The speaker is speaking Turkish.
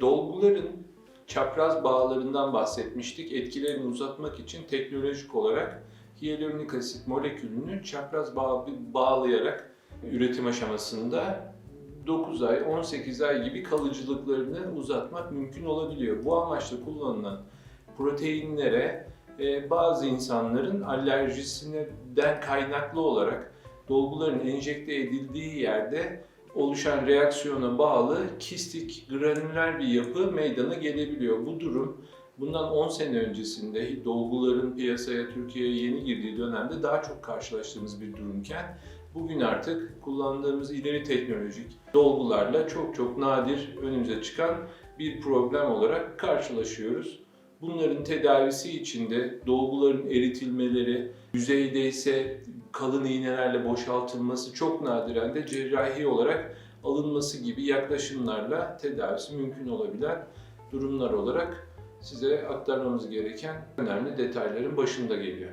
Dolguların çapraz bağlarından bahsetmiştik. Etkilerini uzatmak için teknolojik olarak hyaluronik asit molekülünü çapraz bağ, bağlayarak üretim aşamasında 9 ay, 18 ay gibi kalıcılıklarını uzatmak mümkün olabiliyor. Bu amaçla kullanılan proteinlere e, bazı insanların alerjisinden kaynaklı olarak dolguların enjekte edildiği yerde oluşan reaksiyona bağlı kistik granüler bir yapı meydana gelebiliyor. Bu durum bundan 10 sene öncesinde dolguların piyasaya Türkiye'ye yeni girdiği dönemde daha çok karşılaştığımız bir durumken bugün artık kullandığımız ileri teknolojik dolgularla çok çok nadir önümüze çıkan bir problem olarak karşılaşıyoruz. Bunların tedavisi için de dolguların eritilmeleri, yüzeyde ise kalın iğnelerle boşaltılması çok nadiren de cerrahi olarak alınması gibi yaklaşımlarla tedavisi mümkün olabilen durumlar olarak size aktarmamız gereken önemli detayların başında geliyor.